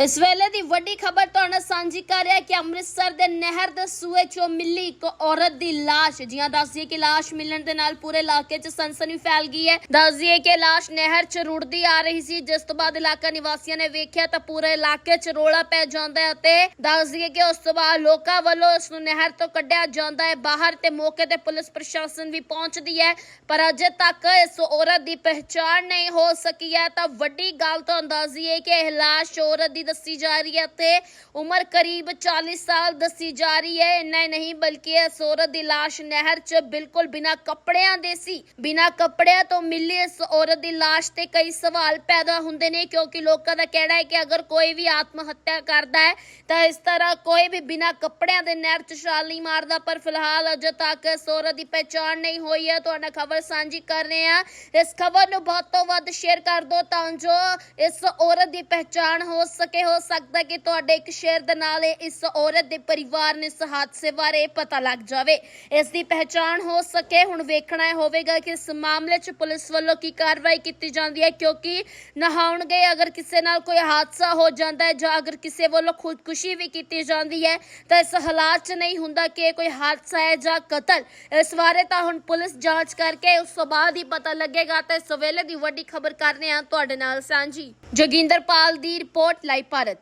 ਇਸ ਵੇਲੇ ਦੀ ਵੱਡੀ ਖਬਰ ਤੁਹਾਨੂੰ ਸਾਂਝੀ ਕਰ ਰਿਹਾ ਕਿ ਅੰਮ੍ਰਿਤਸਰ ਦੇ ਨਹਿਰ ਦੇ ਸੂਏ ਚੋਂ ਮਿਲੀ ਇੱਕ ਔਰਤ ਦੀ ਲਾਸ਼ ਜੀਆਂ ਦੱਸਦੀਏ ਕਿ ਲਾਸ਼ ਮਿਲਣ ਦੇ ਨਾਲ ਪੂਰੇ ਇਲਾਕੇ 'ਚ ਸਨਸਨੀ ਫੈਲ ਗਈ ਹੈ। ਦੱਸਦੀਏ ਕਿ ਲਾਸ਼ ਨਹਿਰ 'ਚ ਰੁੜਦੀ ਆ ਰਹੀ ਸੀ। ਜਿਸ ਤੋਂ ਬਾਅਦ ਇਲਾਕਾ ਨਿਵਾਸੀਆਂ ਨੇ ਵੇਖਿਆ ਤਾਂ ਪੂਰੇ ਇਲਾਕੇ 'ਚ ਰੋਲਾ ਪੈ ਜਾਂਦਾ ਹੈ ਅਤੇ ਦੱਸਦੀਏ ਕਿ ਉਸ ਤੋਂ ਬਾਅਦ ਲੋਕਾਂ ਵੱਲੋਂ ਇਸ ਨੂੰ ਨਹਿਰ ਤੋਂ ਕੱਢਿਆ ਜਾਂਦਾ ਹੈ। ਬਾਹਰ ਤੇ ਮੌਕੇ ਤੇ ਪੁਲਿਸ ਪ੍ਰਸ਼ਾਸਨ ਵੀ ਪਹੁੰਚਦੀ ਹੈ, ਪਰ ਅਜੇ ਤੱਕ ਇਸ ਔਰਤ ਦੀ ਪਹਿਚਾਣ ਨਹੀਂ ਹੋ ਸਕੀ ਹੈ। ਤਾਂ ਵੱਡੀ ਗੱਲ ਤੋਂ ਅੰਦਾਜ਼ੀ ਹੈ ਕਿ ਇਹ ਲਾਸ਼ ਔਰਤ ਦੀ ਦੱਸੀ ਜਾ ਰਹੀ ਹੈ ਤੇ ਉਮਰ ਕਰੀਬ 40 ਸਾਲ ਦੱਸੀ ਜਾ ਰਹੀ ਹੈ। ਇੰਨਾ ਨਹੀਂ, ਬਲਕਿ ਇਸ ਔਰਤ ਦੀ ਲਾਸ਼ ਨਹਿਰ 'ਚ ਬਿਲਕੁਲ ਬਿਨਾਂ ਕੱਪੜਿਆਂ ਦੇ ਸੀ। ਬਿਨਾਂ ਕੱਪੜਿਆਂ ਤੋਂ ਮਿਲੀ ਇਸ ਔਰਤ ਦੀ ਲਾਸ਼ ਤੇ ਕਈ ਸਵਾਲ ਪੈਦਾ ਹੁੰਦੇ ਨੇ, ਕਿਉਂਕਿ ਲੋਕਾਂ ਦਾ ਕਹਿਣਾ ਹੈ ਕਿ ਅਗਰ ਕੋਈ ਵੀ ਆਤਮ ਹੱਤਿਆ ਕਰਦਾ ਹੈ, ਤਾਂ ਇਸ ਤਰ੍ਹਾਂ ਕੋਈ ਵੀ ਬਿਨਾਂ ਕੱਪੜਿਆਂ ਦੇ ਨਹਿਰ 'ਚ ਛਾਲ ਨਹੀਂ ਮਾਰਦਾ। ਪਰ ਫਿਲਹਾਲ ਅਜੇ ਤੱਕ ਇਸ ਔਰਤ ਦੀ ਪਹਿਚਾਣ ਨਹੀਂ ਹੋਈ ਹੈ। ਤੁਹਾਡਾ ਖਬਰ ਸਾਂਝੀ ਕਰ ਰਹੇ ਹਾਂ। ਇਸ ਖਬਰ ਨੂੰ ਵੱਧ ਤੋਂ ਵੱਧ ਸ਼ੇਅਰ ਕਰ ਦਿਓ ਤਾਂ ਜੋ ਇਸ ਔਰਤ ਦੀ ਪਹਿਚਾਣ ਹੋ ਸਕੇ। ਹੋ ਸਕਦਾ ਕਿ ਤੁਹਾਡੇ ਇੱਕ ਸ਼ੇਅਰ ਦੇ ਨਾਲ ਇਸ ਔਰਤ ਦੇ ਪਰਿਵਾਰ ਨੂੰ ਇਸ ਹਾਦਸੇ ਬਾਰੇ ਪਤਾ ਲੱਗ ਜਾਵੇ। ਇਸ ਦੀ ਪਹਿਚਾਣ ਹੋ ਸਕੇ, ਹੁਣ ਵੇਖਣਾ ਹੋਵੇਗਾ ਕਿ ਇਸ ਮਾਮਲੇ 'ਚ ਪੁਲਿਸ ਵੱਲੋਂ ਕੀ ਕਾਰਵਾਈ ਕੀਤੀ ਜਾਂਦੀ ਹੈ, ਕਿਉਂਕਿ ਨਹਾਉਣ ਗਏ ਅਗਰ ਕਿਸੇ ਨਾਲ ਕੋਈ ਹਾਦਸਾ ਹੋ ਜਾਂਦਾ ਹੈ ਜਾਂ ਅਗਰ ਕਿਸੇ ਵੱਲੋਂ ਖੁਦਕੁਸ਼ੀ ਵੀ ਕੀਤੀ ਜਾਂਦੀ ਹੈ, ਤਾਂ ਇਸ ਹਾਲਾਤ 'ਚ ਨਹੀਂ ਹੁੰਦਾ ਕਿ ਕੋਈ ਹਾਦਸਾ ਹੈ ਜਾਂ ਕਤਲ। ਇਸ ਬਾਰੇ ਤਾਂ ਹੁਣ ਪੁਲਿਸ ਜਾਂਚ ਕਰਕੇ ਉਸ ਤੋਂ ਬਾਅਦ ਹੀ ਪਤਾ ਲੱਗੇਗਾ, ਤਾਂ ਇਸ ਵੇਲੇ ਦੀ ਵੱਡੀ ਖਬਰ ਕਰ ਰਹੇ ਹਾਂ ਤੁਹਾਡੇ ਨਾਲ ਸਾਂਝੀ। ਜੋਗਿੰਦਰਪਾਲ ਦੀ ਰਿਪੋਰਟ, ਲਾਈਵ ਭਾਰਤ।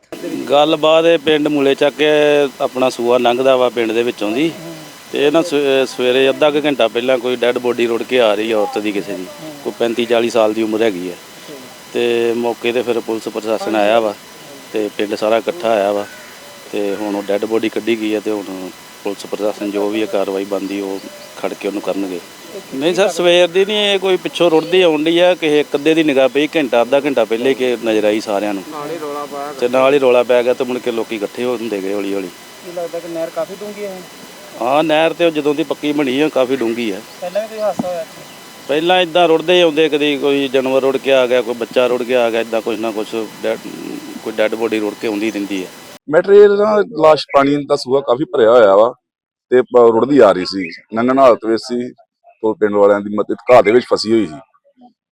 ਗੱਲਬਾਤ ਇਹ ਪਿੰਡ ਮੂਲੇ ਚੱਕ ਕੇ ਆਪਣਾ ਸੂਆ ਲੰਘਦਾ ਵਾ ਪਿੰਡ ਦੇ ਵਿੱਚੋਂ ਦੀ। ਤੇ ਇਹ ਨਾ ਸਵੇ- ਸਵੇਰੇ ਅੱਧਾ ਕੁ ਘੰਟਾ ਪਹਿਲਾਂ ਕੋਈ ਡੈੱਡ ਬੋਡੀ ਰੁੜ ਕੇ ਆ ਰਹੀ ਆ ਔਰਤ ਦੀ ਕਿਸੇ ਦੀ। ਕੋਈ 35 40 ਸਾਲ ਦੀ ਉਮਰ ਹੈਗੀ ਹੈ ਤੇ ਮੌਕੇ ਤੇ ਫਿਰ ਪੁਲਿਸ ਪ੍ਰਸ਼ਾਸਨ ਆਇਆ ਵਾ ਤੇ ਪਿੰਡ ਸਾਰਾ ਇਕੱਠਾ ਆਇਆ ਵਾ। ਤੇ ਹੁਣ ਉਹ ਡੈੱਡ ਬੋਡੀ ਕੱਢੀ ਗਈ ਆ ਤੇ ਹੁਣ ਪੁਲਿਸ ਪ੍ਰਸ਼ਾਸਨ ਜੋ ਵੀ ਹੈ ਕਾਰਵਾਈ ਬੰਦੀ ਉਹ ਖੜ ਕੇ ਉਹਨੂੰ ਕਰਨਗੇ। ਨਹੀਂ ਸਰ ਸਵੇਰ ਦੀ ਨਹੀਂ ਇਹ ਕੋਈ ਪਿੱਛੋਂ ਰੁੜਦੀ ਆਉਂਦੀ ਆ ਕਿਸੇ ਇੱਕ ਅੱਧੇ ਦੀ ਨਿਗਾਹ ਪਈ ਘੰਟਾ ਅੱਧਾ ਘੰਟਾ ਪਹਿਲੇ ਕਿ ਨਜ਼ਰ ਆਈ ਸਾਰਿਆਂ ਨੂੰ। ਨਾਲ ਹੀ ਰੋਲਾ ਪਾਇਆ ਤੇ ਨਾਲ ਹੀ ਰੋਲਾ ਪੈ ਗਿਆ ਤੇ ਮੁੜ ਕੇ ਲੋਕੀ ਇਕੱਠੇ ਹੋ ਹੁੰਦੇ ਗਏ ਹੌਲੀ ਹੌਲੀ ਕੀ ਲੱਗਦਾ ਕਿ ਨਹਿਰ ਕਾਫੀ ਡੂੰਘੀ ਹੈ? ਹਾਂ ਨਹਿਰ ਤੇ ਉਹ ਜਦੋਂ ਦੀ ਪੱਕੀ ਬਣੀ ਆ ਕਾਫੀ ਡੂੰਗੀ ਆ। ਪਹਿਲਾਂ ਵੀ ਕੋਈ ਹਾਦਸਾ ਹੋਇਆ ਇੱਥੇ? ਪਹਿਲਾਂ ਇਦਾਂ ਰੁੜਦੇ ਆਉਂਦੇ ਕਦੀ ਕੋਈ ਜਾਨਵਰ ਰੁੜ ਕੇ ਆ ਗਿਆ ਕੋਈ ਬੱਚਾ ਰੁੜ ਕੇ ਆ ਗਿਆ ਇਦਾਂ ਕੁਝ ਨਾ ਕੁਝ ਕੋਈ ਡੈੱਡ ਬੋਡੀ ਰੁੜ ਕੇ ਆਉਂਦੀ ਰਹਿੰਦੀ ਹੈ ਮੈਟਰੀਅਲ ਨਾ ਲਾਸ਼ ਪਾਣੀ ਦਾ ਸੂਆ ਕਾਫੀ ਭਰਿਆ ਹੋਇਆ ਵਾ ਤੇ ਪ- ਰੁੜਦੀ ਆ ਰਹੀ ਸੀ। ਨੰਗਨ ਹਾਲਤ ਵਿੱਚ ਸੀ ਤੋਂ ਪਿੰਡ ਵਾਲਿਆਂ ਦੀ ਮਦਦ ਘਾਹ ਦੇ ਵਿੱਚ ਫਸੀ ਹੋਈ ਸੀ।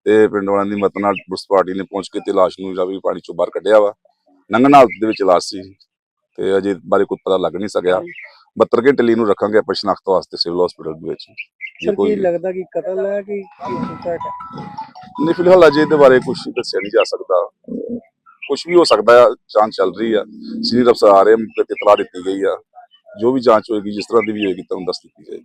ਤੇ ਪਿੰਡ ਵਾਲਿਆਂ ਦੀ ਮਦਦ ਨਾਲ ਪੁਲਿਸ ਪਾਰਟੀ ਨੇ ਪਹੁੰਚ ਕੇ ਤੇ ਲਾਸ਼ ਨੂੰ ਜਾਵੀ ਪਾਣੀ ਚੋਂ ਬਾਹਰ ਕੱਢਿਆ ਵਾ। ਨੰਗਨ ਹਾਲਤ ਦੇ ਵਿੱਚ ਲਾਸ਼ ਸੀ ਤੇ ਅਜੇ ਬਾਰੇ ਕੋਈ ਪਤਾ ਲੱਗ ਨਹੀਂ ਸਕਿਆ। 72 ਘੰਟੇ ਲਈ ਨੂੰ ਰੱਖਾਂਗੇ ਆਪਾਂ ਸ਼ਨਾਖਤ ਵਾਸਤੇ ਸਿਵਲ ਹਸਪੀਟਲ ਦੇ ਵਿੱਚ। ਜੇ ਸਰ ਕੋਈ ਕੀ ਲੱਗਦਾ ਕਿ ਕਤਲ ਹੈ ਕਿ ਹੈ? ਨਹੀਂ ਫਿਲਹਾਲ ਅਜੇ ਇਹਦੇ ਬਾਰੇ ਕੁਝ ਦੱਸਿਆ ਨਹੀਂ ਜਾ ਸਕਦਾ। ਕੁਝ ਵੀ ਹੋ ਸਕਦਾ ਆ ਜਾਂਚ ਚੱਲ ਰਹੀ ਆ। ਸੀਨੀਅਰ ਅਫਸਰ ਆ ਰਹੇ ਮੌਕੇ ਤੇ ਇਤਲਾਹ ਦਿੱਤੀ ਗਈ ਆ, ਜੋ ਵੀ ਜਾਂਚ ਹੋਏਗੀ, ਜਿਸ ਤਰ੍ਹਾਂ ਦੀ ਵੀ ਹੋਏਗੀ, ਤੁਹਾਨੂੰ ਦੱਸ ਦਿੱਤੀ ਜਾਏਗੀ।